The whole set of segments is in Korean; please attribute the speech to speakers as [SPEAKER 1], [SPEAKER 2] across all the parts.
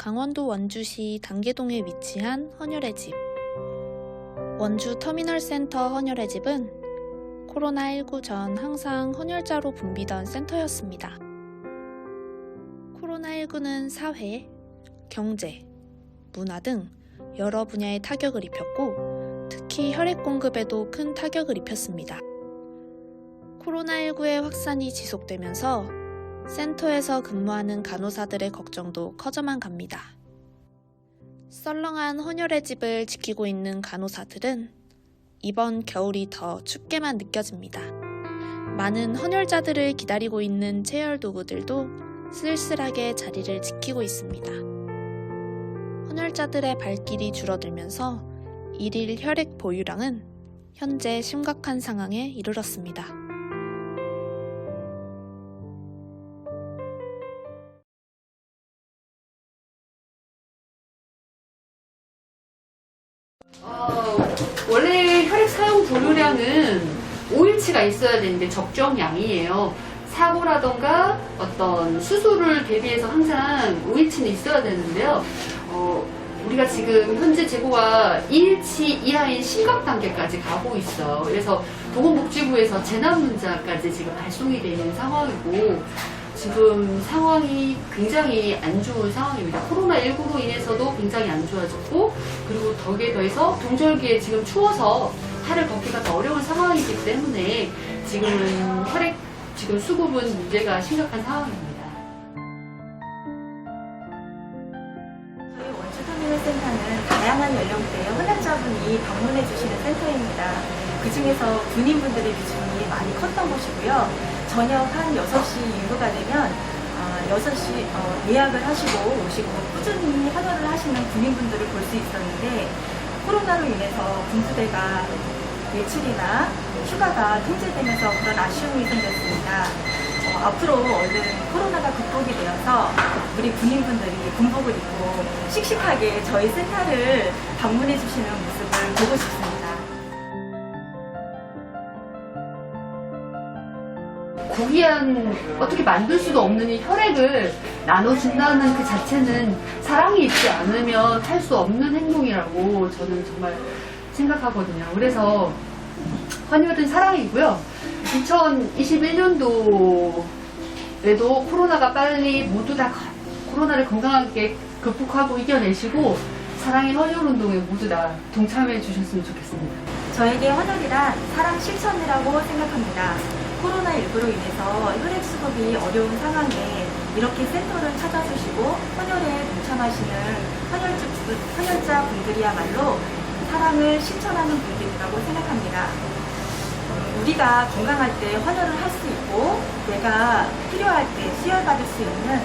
[SPEAKER 1] 강원도 원주시 단계동에 위치한 헌혈의 집. 원주 터미널 센터 헌혈의 집은 코로나19 전 항상 헌혈자로 붐비던 센터였습니다. 코로나19는 사회, 경제, 문화 등 여러 분야에 타격을 입혔고 특히 혈액 공급에도 큰 타격을 입혔습니다. 코로나19의 확산이 지속되면서 센터에서 근무하는 간호사들의 걱정도 커져만 갑니다. 썰렁한 헌혈의 집을 지키고 있는 간호사들은 이번 겨울이 더 춥게만 느껴집니다. 많은 헌혈자들을 기다리고 있는 체열 도구들도 쓸쓸하게 자리를 지키고 있습니다. 헌혈자들의 발길이 줄어들면서 일일 혈액 보유량은 현재 심각한 상황에 이르렀습니다.
[SPEAKER 2] 원래 혈액 사용 보유량은 5일치가 있어야 되는데 적정량이에요. 사고라던가 어떤 수술을 대비해서 항상 5일치는 있어야 되는데요. 어, 우리가 지금 현재 재고가 1일치 이하인 심각 단계까지 가고 있어. 그래서 보건복지부에서 재난 문자까지 지금 발송이 되는 상황이고 지금 상황이 굉장히 안 좋은 상황입니다. 코로나19로 인해서도 굉장히 안 좋아졌고, 그리고 덕에 더해서 동절기에 지금 추워서 팔을 걷기가 더 어려운 상황이기 때문에 지금은 혈액, 지금 수급은 문제가 심각한 상황입니다.
[SPEAKER 3] 저희 원주 터미널 센터는 다양한 연령대의 헌혈자분이 방문해 주시는 센터입니다. 그 중에서 군인분들의 비중이 많이 컸던 곳이고요. 저녁 한 6시 이후가 되면 어, 6시 어, 예약을 하시고 오시고 꾸준히 헌혈을 하시는 군인분들을 볼 수 있었는데 코로나로 인해서 군부대가 외출이나 휴가가 통제되면서 그런 아쉬움이 생겼습니다. 어, 앞으로 얼른 코로나가 극복이 되어서 우리 군인분들이 군복을 입고 씩씩하게 저희 센터를 방문해 주시는 모습을 보고 싶습니다.
[SPEAKER 2] 고귀한 어떻게 만들 수도 없는 이 혈액을 나눠준다는 그 자체는 사랑이 있지 않으면 할 수 없는 행동이라고 저는 정말 생각하거든요. 그래서 헌혈은 사랑이고요. 2021년도에도 코로나가 빨리 모두 다 거- 코로나를 건강하게 극복하고 이겨내시고 사랑의 헌혈 운동에 모두 다 동참해 주셨으면 좋겠습니다.
[SPEAKER 3] 저에게 헌혈이란 사랑 실천이라고 생각합니다. 코로나19로 인해서 혈액 수급이 어려운 상황에 이렇게 센터를 찾아주시고 헌혈에 동참하시는 헌혈자, 헌혈자 분들이야말로 사랑을 실천하는 분들이라고 생각합니다. 음, 우리가 건강할 때 헌혈을 할 수 있고 내가 필요할 때 수혈받을 수 있는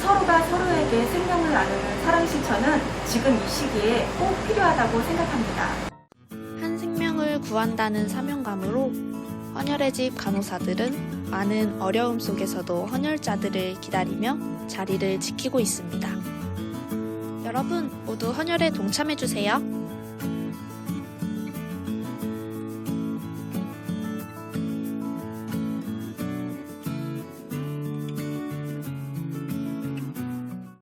[SPEAKER 3] 서로가 서로에게 생명을 나누는 사랑 실천은 지금 이 시기에 꼭 필요하다고 생각합니다.
[SPEAKER 1] 한 생명을 구한다는 사명감으로 헌혈의 집 간호사들은 많은 어려움 속에서도 헌혈자들을 기다리며 자리를 지키고 있습니다. 여러분 모두 헌혈에 동참해주세요.